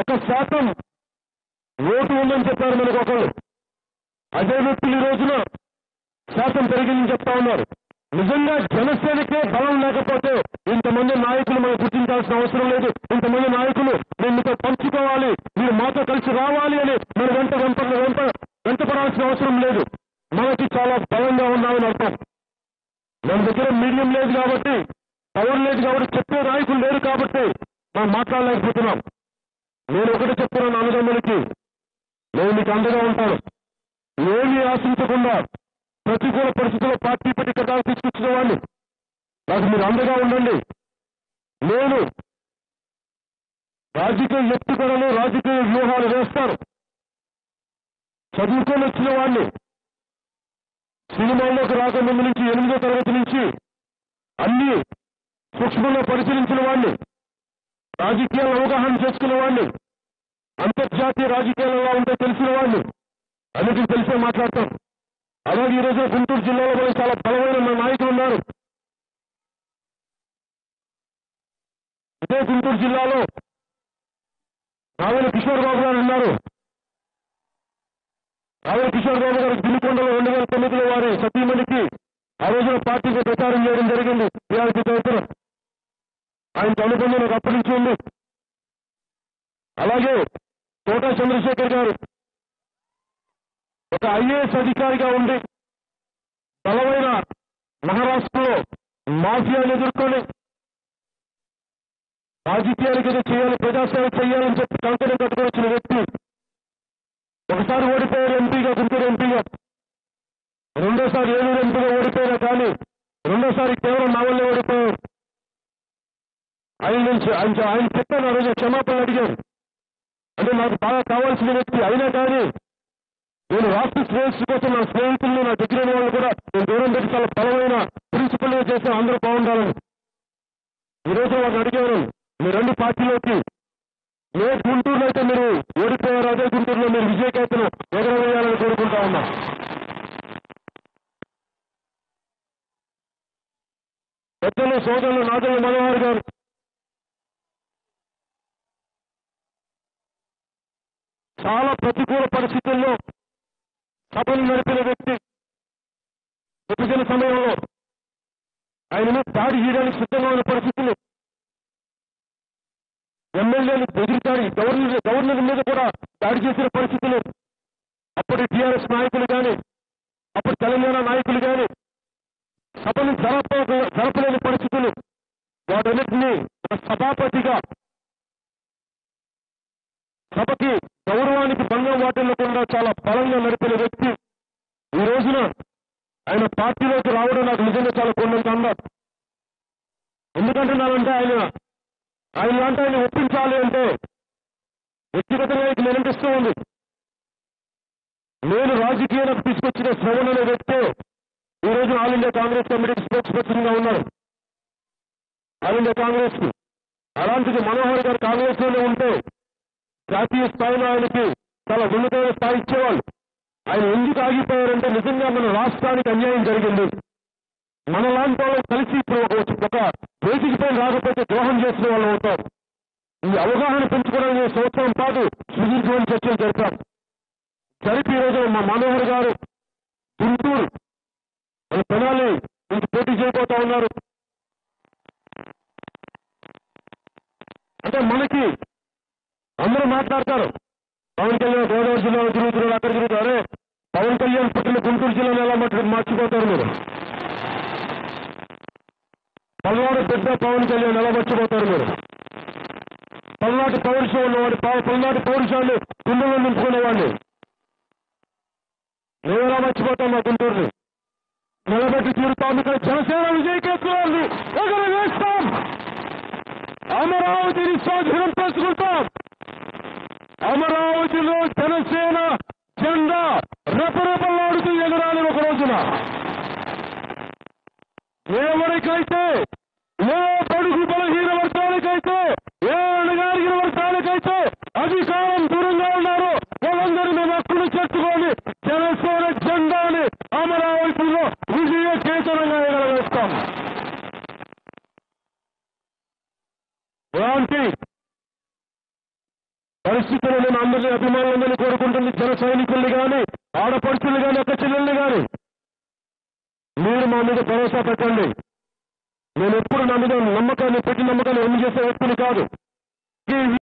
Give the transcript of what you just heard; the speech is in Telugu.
ఒక శాతం ఓటు ఉందని చెప్పారు మనకు ఒకళ్ళు. అదే వ్యక్తులు ఈ రోజున శాతం పెరిగిందని చెప్తా ఉన్నారు. నిజంగా జనసేనకే బలం లేకపోతే ఇంతమంది నాయకులు మనం గుర్తించాల్సిన అవసరం లేదు. ఇంతమంది నాయకులు మేము మీతో పంచుకోవాలి మీరు మాతో కలిసి రావాలి అని మన వెంట వెంట వెంట వెంటపడాల్సిన అవసరం లేదు. మనకి చాలా బలంగా ఉన్నామని అర్థం. మన దగ్గర మీడియం లేదు కాబట్టి పవర్ లేదు కాబట్టి చెప్పే నాయకులు లేరు కాబట్టి మనం మాట్లాడలేకపోతున్నాం. నేను మీకు అండగా ఉంటాను ఏమీ ఆశించకుండా ప్రతికూల పరిస్థితుల్లో పార్టీ పెట్టి కథ తీసుకొచ్చిన వాడిని. నాకు మీరు అండగా ఉండండి. నేను రాజకీయ ఎత్తుకడలు రాజకీయ వ్యూహాలు వేస్తాను. చదువుకొని వచ్చిన వాడిని సినిమాల్లోకి రాకముందు నుంచి ఎనిమిదో తరగతి నుంచి అన్ని సూక్ష్మంగా పరిశీలించిన వాడిని రాజకీయాలు అవగాహన చేసుకున్న వాడిని అంతర్జాతీయ రాజకీయాలు ఉంటే తెలిసిన వాళ్ళు అన్నిటికీ తెలిసే మాట్లాడతాం. అలాగే ఈ రోజు గుంటూరు జిల్లాలో కూడా చాలా బలమైన మన నాయకులు ఉన్నారు. ఇదే గుంటూరు జిల్లాలో రావేల కిషోర్ బాబు గారు ఉన్నారు. రావేల కిషోర్ బాబు గారు దిల్కొండలో రెండు వేల తొమ్మిదిలో వారి సతీమణికి ఆ రోజున పార్టీకి ప్రచారం చేయడం జరిగింది. టీఆర్పీ తరఫున ఆయన అనుబంధం నాకు అప్పటి నుంచి ఉంది. అలాగే కోటా చంద్రశేఖర్ గారు ఒక ఐఏఎస్ అధికారిగా ఉండి బలమైన మహారాష్ట్రలో మాఫియాను ఎదుర్కొని రాజకీయాలకి ఏదో చేయాలి ప్రజాసేవ చేయాలని చెప్పి కంకణం కట్టుకొని వచ్చిన వ్యక్తి ఒకసారి ఓడిపోయారు ఎంపీగా గుంటూరు ఎంపీగా. రెండోసారి ఏలూరు ఎంపీగా ఓడిపోయారు కానీ రెండోసారి కేవలం నా వల్లే ఓడిపోయారు. ఆయన నుంచి ఆయన ఆయన చెప్పాను ఆ రోజు క్షమాపణ అడిగారు. అంటే నాకు బాగా కావాల్సిన వ్యక్తి అయినా కానీ నేను రాష్ట్ర శ్రేయస్సు కోసం నా స్నేహితులను నా దగ్గర వాళ్ళు కూడా నేను దూరం పెట్టి చాలా బలమైన ప్రిన్సిపల్గా చేసిన అందరూ బాగుండాలని. ఈరోజు వాళ్ళు అడిగారు అడిగాను మీ రెండు పార్టీలోకి. ఏ గుంటూరులో అయితే మీరు ఓడిపోయారు అదే గుంటూరులో మీరు విజయకేతను ఎగరవేయాలని కోరుకుంటా ఉన్నా. పెద్దలు సోదరులు నాదయ్య మనోహర్ గారు చాలా ప్రతికూల పరిస్థితుల్లో సభలు నడిపిన వ్యక్తి విభజన సమయంలో ఆయన మీద దాడి చేయడానికి సిద్ధంగా ఉన్న పరిస్థితులు. ఎమ్మెల్యేలు బెదిరిదాడి గవర్నర్ గవర్నర్ మీద కూడా దాడి చేసిన పరిస్థితులు. అప్పటి టీఆర్ఎస్ నాయకులు కానీ అప్పటి తెలంగాణ నాయకులు కానీ సభను జరప జరపలేని పరిస్థితులు. వాటన్నిటినీ సభాపతిగా సభకి గౌరవానికి భంగం వాటిల్లకుండా చాలా బలంగా నడిపిన వ్యక్తి ఈ రోజున ఆయన పార్టీలోకి రావడం నాకు నిజంగా చాలా కొండంత అందం ఎందుకంటున్నానంటే ఆయన ఆయన లాంటి ఆయన ఒప్పించాలి అంటే వ్యక్తిగతంగా ఇది నేను ఉంది. నేను రాజకీయాలకు తీసుకొచ్చిన శ్రవణ్ అనే వ్యక్తే ఈ రోజు ఆల్ ఇండియా కాంగ్రెస్ కమిటీకి స్పోక్స్ పర్సన్గా ఉన్నారు. ఆల్ ఇండియా కాంగ్రెస్కు అలాంటిది మనోహర్ గారు కాంగ్రెస్లోనే ఉంటే జాతీయ స్థాయిలో ఆయనకి చాలా ఉన్నతమైన స్థాయి ఇచ్చేవాళ్ళు. ఆయన ఎందుకు ఆగిపోయారంటే నిజంగా మన రాష్ట్రానికి అన్యాయం జరిగింది. మన లాంటి వాళ్ళు కలిసి ఇప్పుడు ఒక ఒక వేదిక పైన రాకపోతే ద్రోహం చేసిన వాళ్ళు అవుతారు ఈ అవగాహన పెంచుకోవడానికి సంవత్సరం పాటు సుదీర్ఘమైన చర్చలు జరిపాం జరిపి ఈరోజు రోజు మా మానవుడు గారు గుంటూరు మన పెనాలి నుంచి పోటీ చేయబోతా ఉన్నారు. అంటే మనకి అందరూ మాట్లాడతారు. పవన్ కళ్యాణ్ గోదావరి జిల్లాలో తిరుగుతున్నారు అక్కడ తిరుగుతారు పవన్ కళ్యాణ్ పుట్టిన గుంటూరు జిల్లాలో ఎలా మర్చిపోతారు మీరు? పల్నాడు పెద్ద పవన్ కళ్యాణ్ ఎలా మర్చిపోతారు మీరు? పల్నాటి పౌరుషం ఉన్నవాడు పల్నాటి పౌరుషాన్ని గుండెలో నింపుకునేవాడిని. మేము ఎలా మర్చిపోతాం మా గుంటూరుని? నిలబెట్టి తీరుతాం. ఇక్కడ జనసేన విజయకేశ్వరాన్ని ఎగర వేస్తాం అమరావతిని స్వాధీనం చేసుకుంటాం అమరావతిలో జనసేన జెండా రెపరెపలాడుతూ ఎగరాలి ఒక రోజున ఎవరికైతే ఏ పడుగు బలహీన వర్గాలకైతే ఏ అణగారిన వర్గాలకైతే అధికారం దూరంగా ఉన్నారో. వాళ్ళందరూ మేము హక్కును చేర్చుకొని జనసేన జెండాని అమరావతిలో విజయ చేతనంగా ఎగరవేస్తాం. ఇలాంటి పరిస్థితుల్లో నేను అందరినీ అభిమానులందరినీ కోరుకుంటుంది జన సైనికుల్ని కానీ ఆడపడుచుల్ని కానీ అక్క చెల్లెల్ని కానీ మా మీద భరోసా పెట్టండి నేను ఎప్పుడు నా మీద నమ్మకాన్ని పెట్టి నమ్మకాన్ని ఎన్ని చేసే వ్యక్తిని కాదు.